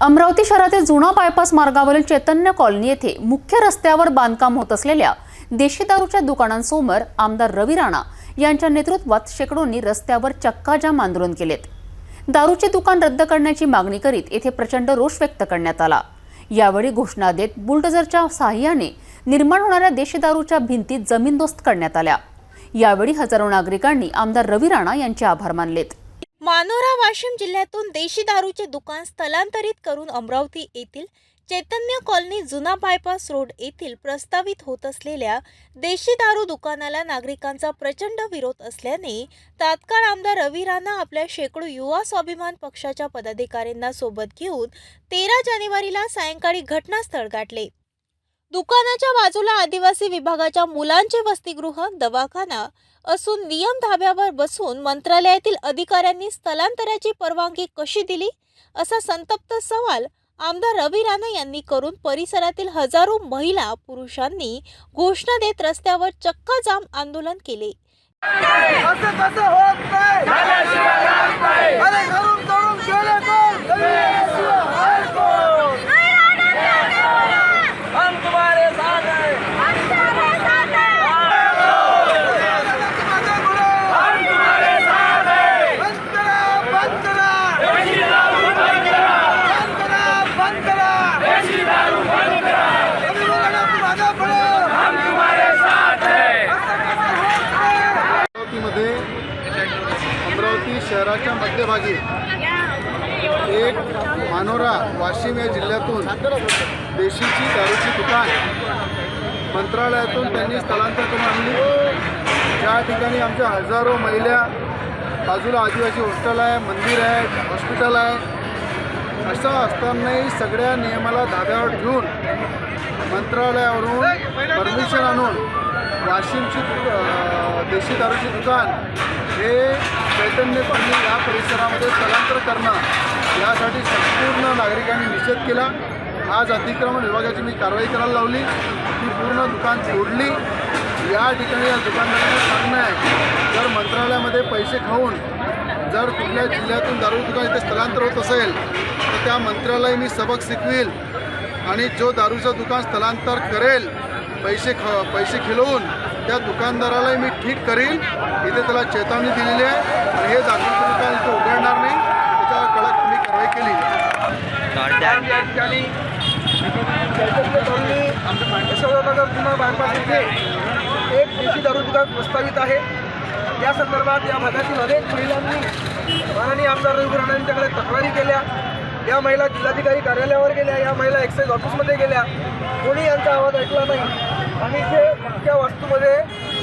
अमरावती शहरातील जुना बायपास मार्गावरील चैतन्य कॉलनी येथे मुख्य रस्त्यावर बांधकाम होत असलेल्या देशी दारूच्या दुकानांसमोर आमदार रवी राणा यांच्या नेतृत्वात शेकडोंनी रस्त्यावर चक्काजाम आंदोलन केलेत. दारूचे दुकान रद्द करण्याची मागणी करीत येथे प्रचंड रोष व्यक्त करण्यात आला. यावेळी घोषणा देत बुलडोझरच्या सहाय्याने निर्माण होणाऱ्या देशी दारूच्या भिंती जमीनदोस्त करण्यात आल्या. यावेळी हजारो नागरिकांनी आमदार रवी राणा यांचे आभार मानलेत. मानोरा वाशिम जिल्ह्यातून देशी दारूचे दुकान स्थलांतरित करून अमरावती येथील चैतन्य कॉलनी जुना बायपास रोड येथील प्रस्तावित होत असलेल्या देशी दारू दुकानाला नागरिकांचा प्रचंड विरोध असल्याने तात्काळ आमदार रवी राणा आपल्या शेकडो युवा स्वाभिमान पक्षाच्या पदाधिकाऱ्यांना सोबत घेऊन तेरा जानेवारीला सायंकाळी घटनास्थळ गाठले. दुकानाच्या बाजूला आदिवासी विभागाच्या मुलांचे वसतिगृह दवाखाना असून नियम धाब्यावर बसून मंत्रालयातील अधिकाऱ्यांनी स्थलांतराची परवानगी कशी दिली? असा संतप्त सवाल आमदार रवी राणा यांनी करून परिसरातील हजारो महिला पुरुषांनी घोषणा देत रस्त्यावर चक्का जाम आंदोलन केले. असं अमरावती शहराच्या मध्यभागी एक मानोरा वाशिम या जिल्ह्यातून देशीची दारूची दुकान मंत्रालयातून त्यांनी स्थलांतर करून आणली. ज्या ठिकाणी आमच्या हजारो महिला बाजूला आदिवासी हॉस्टेल आहे मंदिर आहे हॉस्पिटल आहे असं असतानाही सगळ्या नियमाला धाब्यावर ठेवून मंत्रालयावरून परमिशन आणून वाशिमची दु- देशी दारूची दुकान हे चैतन्य कॉलनी या परिसरामध्ये स्थलांतर करणं यासाठी संपूर्ण नागरिकांनी निषेध केला. आज अतिक्रमण विभागाची मी कारवाई करायला लावली. ती पूर्ण दुकान तोडली. या ठिकाणी या दुकानदारांना सांगणं आहे जर मंत्रालयामध्ये पैसे खाऊन जर कुठल्या जिल्ह्यातून दारू दुकान इथे स्थलांतर होत असेल तर त्या मंत्रालय मी सबक शिकवील आणि जो दारूचं दुकान स्थलांतर करेल पैसे ख पैसे खिलवून त्या दुकानदारालाही मी ठीक करील इथे त्याला चेतावणी दिलेली आहे. आणि हे दारूचं दुकान इथे उघडणार नाही त्याच्यावर कडक मी कारवाई केली. या ठिकाणी चैतन्य कॉलनी जुना बायपास येथे एक देशी दारू दुकान प्रस्तावित आहे. या संदर्भात या भागातील अनेक महिलांनी माननीय आमदार रवी राणांच्याकडे तक्रारी केल्या. या महिला जिल्हाधिकारी कार्यालयावर गेल्या या महिला एक्साईज ऑफिसमध्ये गेल्या. कोणी यांचा आवाज ऐकला नाही? आणि जे मुख्य वास्तूमध्ये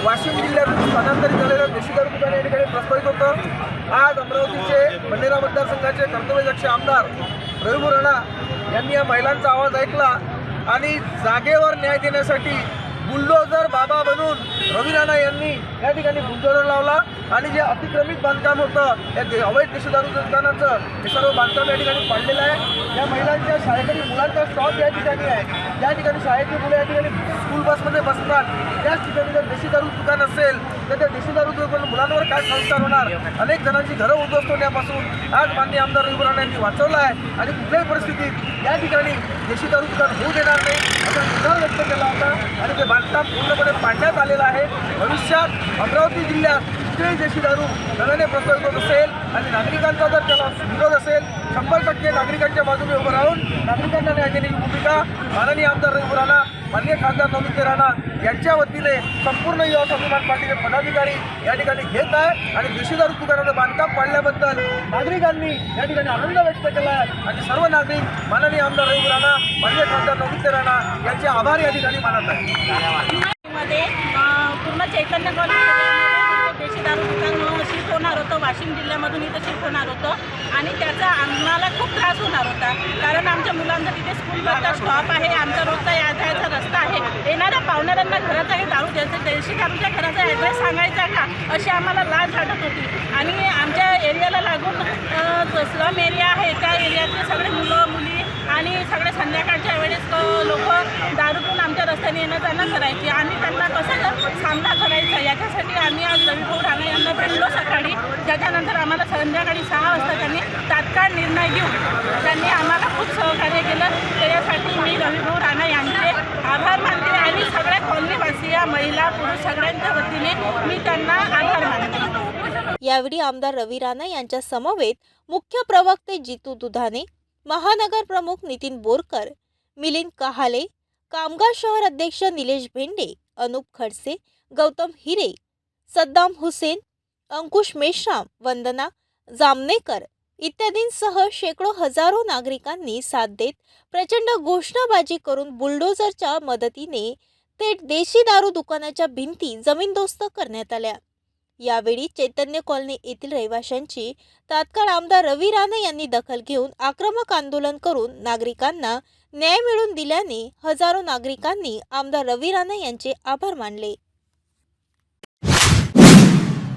वाशिम जिल्ह्यातून स्थानांतरित झालेलं देशी दुकान या ठिकाणी प्रस्तावित होतं. आज अमरावतीचे बंडेरा मतदारसंघाचे कर्तव्यदक्ष आमदार रविभू राणा यांनी या महिलांचा आवाज ऐकला आणि जागेवर न्याय देण्यासाठी बुलडोजर बाबा बनून रवी राणा यांनी या ठिकाणी बुलडोजर लावला आणि जे अतिक्रमित बांधकाम होतं या अवैध देशदारू दुकानाचं हे सर्व बांधकाम या ठिकाणी पाडलेलं आहे. या महिला शाळेकरी मुलांचा स्टॉप या ठिकाणी आहे. या ठिकाणी शाळेची मुलं या ठिकाणी स्कूल बसमध्ये बसतात त्याच ठिकाणी जर देशी दारू दुकान असेल तर त्या देशी दारू दुकान मुलांवर काय संस्कार होणार? अनेक जणांची घरं उद्ध्वस्त होण्यापासून आज माननीय आमदार रवी यांनी वाचवलं आहे. आणि कुठल्याही परिस्थितीत या ठिकाणी देशी दारू दुकान होऊ देणार नाही असा निर्धार व्यक्त केला होता. आणि ते बांधकाम पूर्णपणे पाडण्यात आलेलं आहे. भविष्यात अमरावती जिल्ह्यात कुठेही देशी दारू नव्याने प्रस्तावित होत असेल आणि नागरिकांचा जर त्याला विरोध असेल शंभर टक्के नागरिकांच्या बाजूने उभं राहून नागरिकांना न्याय देण्याची भूमिका माननीय आमदार रवी राणा माननीय खासदार नवनीत राणा यांच्या वतीने संपूर्ण युवा स्वाभिमान पार्टीचे पदाधिकारी या ठिकाणी घेत आहे आणि देशी दारू दुकानाचं बांधकाम पाडल्याबद्दल नागरिकांनी या ठिकाणी आनंद व्यक्त केला आहे. आणि सर्व नागरिक माननीय आमदार रवी राणा माननीय खासदार नवनीत राणा यांचे आभार या ठिकाणी मानत आहे मध्ये पूर्ण चैतन्य दारू दुकान शिफ्ट होणार होतं वाशिम जिल्ह्यामधून इथं शिफ्ट होणार होतं. आणि त्याचा आम्हाला खूप त्रास होणार होता. कारण आमच्या मुलांचा तिथे स्कूल स्टॉप आहे आमचा रोजचा या जायचा रस्ता आहे. येणाऱ्या पाहुणाऱ्यांना घराचा हे दारू द्यायचं देशी दारूच्या घराचा ॲड्रेस सांगायचा का? अशी आम्हाला लाज वाटत होती. आणि आमच्या एरियाला लागून स्लम एरिया आहे त्या एरियातले सगळे मुलं मुली आणि सगळे संध्याकाळच्या वेळेस लोक मेहनत यांना करायची. आणि त्यांना कसं सामना करायचा. याच्यासाठी आम्ही आज रविभाऊ राणा यांना भेटलो सकाळी. त्याच्यानंतर आम्हाला संध्याकाळी सहा वाजता त्यांनी तात्काळ निर्णय घेऊन त्यांनी आम्हाला खूप सहकार्य केलं. त्याच्यासाठी मी रविभाऊ राणा यांचे आभार मानते आणि सगळ्या कॉलनीवासिया महिला पुरुष सगळ्यांच्या वतीने मी त्यांना आभार मानते. यावेळी आमदार रवी राणा यांच्या समवेत मुख्य प्रवक्ते जितू दुधाने महानगर प्रमुख नितीन बोरकर मिलिंद कहाले कामगार शहर अध्यक्ष निलेश भेंडे अनुप खडसे गौतम हिरे सद्दाम हुसेन अंकुश मेश्राम वंदना जामनेकर इत्यादींसह शेकडो हजारो नागरिकांनी साथ देत प्रचंड घोषणाबाजी करून बुलडोझरच्या मदतीने थेट देशी दारू दुकानाच्या भिंती जमीनदोस्त करण्यात आल्या. यावेळी चैतन्य कॉलनी येथील रहिवाशांची तात्काळ आमदार रवी राणे यांनी दखल घेऊन आक्रमक आंदोलन करून नागरिकांना न्याय मिळवून दिल्याने हजारो नागरिकांनी आमदार रवी राणे यांचे आभार मानले.